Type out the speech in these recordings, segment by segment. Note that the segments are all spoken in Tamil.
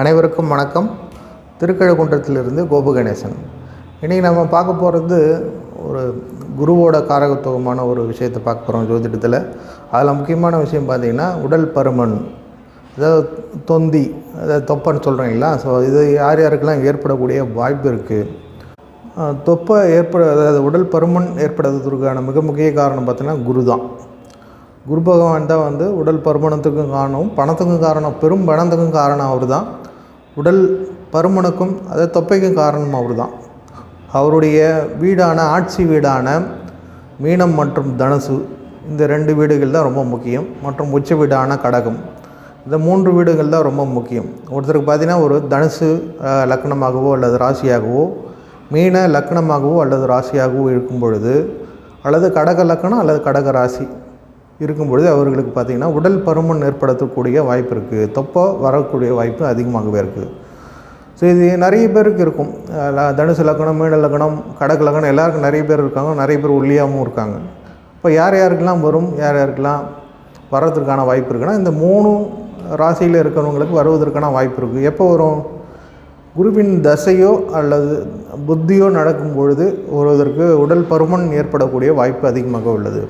அனைவருக்கும் வணக்கம். திருக்கழுக்குன்றத்திலிருந்து கோபு கணேசன் இன்றைக்கி நம்ம பார்க்க போகிறது ஒரு குருவோட காரகத்துவமான ஒரு விஷயத்தை பார்க்க போகிறோம் ஜோதிடத்தில். அதில் முக்கியமான விஷயம் பார்த்திங்கன்னா உடல் பருமன் அதாவது தொந்தி அதாவது தொப்பன்னு சொல்கிறீங்களா ஸோ இது யார் யாருக்கெல்லாம் ஏற்படக்கூடிய வாய்ப்பு இருக்குது தொப்பை ஏற்பட அதாவது உடல் பருமன் ஏற்படுறதுக்கான மிக முக்கிய காரணம் பார்த்திங்கன்னா குரு தான் குரு பகவான் தான் வந்து உடல் பருமனத்துக்கும் காரணம் பணத்துக்கும் காரணம் பெரும் பணத்துக்கும் காரணம் அவர் தான் உடல் பருமனுக்கும் அதாவது தொப்பைக்கும் காரணம் அவர் தான் அவருடைய வீடான ஆட்சி வீடான மீனம் மற்றும் தனுசு இந்த ரெண்டு வீடுகள் தான் ரொம்ப முக்கியம். மற்றும் உச்ச வீடான கடகம் இந்த மூன்று வீடுகள் தான் ரொம்ப முக்கியம். ஒருத்தருக்கு பார்த்தீங்கன்னா ஒரு தனுசு லக்னமாகவோ அல்லது ராசியாகவோ மீன லக்னமாகவோ அல்லது ராசியாகவோ இருக்கும் பொழுது அல்லது கடக லக்னம் அல்லது கடக ராசி இருக்கும் பொழுது அவர்களுக்கு பார்த்திங்கன்னா உடல் பருமன் ஏற்படுத்தக்கூடிய வாய்ப்பு இருக்குது தொப்பை வரக்கூடிய வாய்ப்பு அதிகமாகவே இருக்குது ஸோ இது நிறைய பேருக்கு இருக்கும். தனுசு லக்கணம் மீன லக்கணம் கடக்கு லக்கணம் எல்லாருக்கும் நிறைய பேர் இருக்காங்க. நிறைய பேர் ஒல்லியாகவும் இருக்காங்க. இப்போ யார் யாருக்கெல்லாம் வரும் யார் யாருக்கெல்லாம் வர்றதுக்கான வாய்ப்பு இருக்குன்னா இந்த மூணு ராசியில் இருக்கிறவங்களுக்கு வருவதற்கான வாய்ப்பு இருக்குது எப்போ வரும்? குருவின் தசையோ அல்லது புத்தியோ நடக்கும் பொழுது ஒருவதற்கு உடல் பருமன் ஏற்படக்கூடிய வாய்ப்பு அதிகமாக உள்ளது.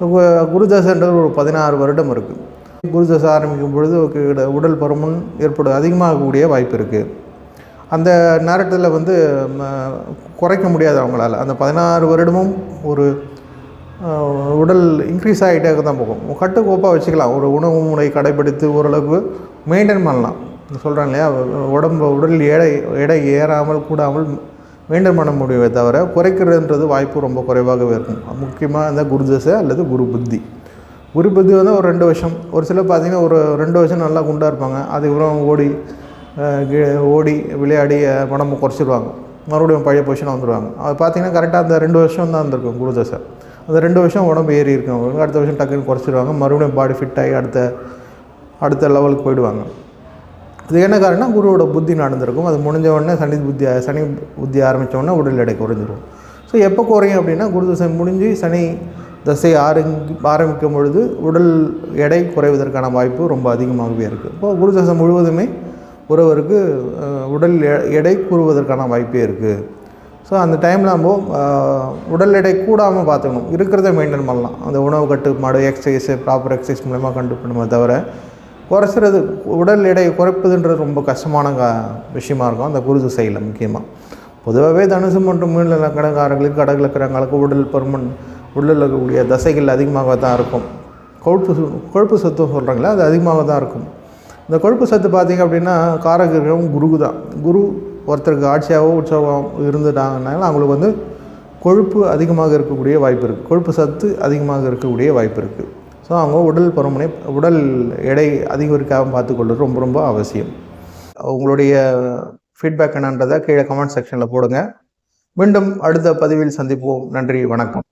ஸோ குருதசன்றது ஒரு பதினாறு வருடம் இருக்குது குருதசை ஆரம்பிக்கும் பொழுது உடல் பருமன் ஏற்படும் அதிகமாகக்கூடிய வாய்ப்பு இருக்குது அந்த நேரத்தில் வந்து குறைக்க முடியாது அவங்களால. அந்த பதினாறு வருடமும் ஒரு உடல் இன்க்ரீஸ் ஆகிட்டே தான் போகும். கட்டுக்கோப்பாக வச்சுக்கலாம். ஒரு உணவு முறை கடைபிடித்து ஓரளவுக்கு மெயின்டைன் பண்ணலாம். சொல்கிறேன் இல்லையா? உடம்பு உடல் எடை எடை ஏறாமல் கூடாமல் மெயின்டைன் பண்ண முடியுமே தவிர குறைக்கிறதுன்றது வாய்ப்பு ரொம்ப குறைவாகவே இருக்கும். முக்கியமாக இந்த குரு தசை அல்லது குரு புத்தி. குரு புத்தி வந்து ஒரு ரெண்டு வருஷம். ஒரு சிலர் பார்த்தீங்கன்னா ஒரு ரெண்டு வருஷம் நல்லா குண்டாக இருப்பாங்க. அதுக்கப்புறம் ஓடி ஓடி விளையாடி பணம் உடம்பு குறைச்சிருவாங்க. மறுபடியும் பழைய பொசிஷனாக வந்துடுவாங்க அது பார்த்தீங்கன்னா கரெக்டாக அந்த ரெண்டு வருஷம் தான் இருந்திருக்கும் குரு தசை. அந்த ரெண்டு வருஷம் உடம்பு ஏறி இருக்கும். அடுத்த வருஷம் டக்குன்னு குறைச்சிடுவாங்க மறுபடியும் பாடி ஃபிட் ஆகி அடுத்த அடுத்த லெவலுக்கு போயிடுவாங்க. இது என்ன காரணம்னா குருவோட புத்தி நடந்திருக்கும். அது முடிஞ்ச உடனே சனி புத்தி சனி புத்தி ஆரம்பித்தோடனே உடல் எடை குறைஞ்சிரும். ஸோ எப்போ குறையும் அப்படின்னா குரு தசை முடிஞ்சு சனி தசை ஆரம்பி ஆரம்பிக்கும் பொழுது உடல் எடை குறைவதற்கான வாய்ப்பு ரொம்ப அதிகமாகவே இருக்குது இப்போ குரு தசை முழுவதுமே ஒருவருக்கு உடல் எ- எடை கூறுவதற்கான வாய்ப்பே இருக்குது ஸோ அந்த டைமில் நம்ம உடல் எடை கூடாமல் பார்த்துக்கணும். இருக்கிறத மெயின்டைன் பண்ணலாம். அந்த உணவு கட்டுப்பாடு எக்ஸசைஸு ப்ராப்பர் எக்ஸசைஸ் மூலமாக கண்டுபிடிக்கணுமே தவிர குறைச்சிறது உடல் எடையை குறைப்பதுன்றது ரொம்ப கஷ்டமான க விஷயமா இருக்கும். அந்த குரு திசையில் முக்கியமாக பொதுவாகவே தனுசு மற்றும் மீன் கடங்காரங்களுக்கு கடகில் இருக்கிறவங்களுக்கு உடல் பருமன் உடலில் இருக்கக்கூடிய தசைகள் அதிகமாக தான் இருக்கும். கொழுப்பு சு- கொழுப்பு சத்தும் சொல்கிறாங்களே அது அதிகமாக தான் இருக்கும். இந்த கொழுப்பு சத்து பார்த்திங்க அப்படின்னா காரகிரகம் குரு தான். குரு ஒருத்தருக்கு ஆட்சியாகவோ உற்சவம் இருந்துட்டாங்கனால அவங்களுக்கு வந்து கொழுப்பு அதிகமாக இருக்கக்கூடிய வாய்ப்பு இருக்குது கொழுப்பு சத்து அதிகமாக இருக்கக்கூடிய வாய்ப்பு இருக்குது ஸோ அவங்க உடல் பருமனை உடல் எடை அதிகரிக்காமல் பார்த்துக்கொள்வது ரொம்ப ரொம்ப அவசியம். உங்களுடைய ஃபீட்பேக் என்னன்றதை கீழே கமெண்ட் செக்ஷனில் போடுங்க. மீண்டும் அடுத்த பதிவில் சந்திப்போம். நன்றி வணக்கம்.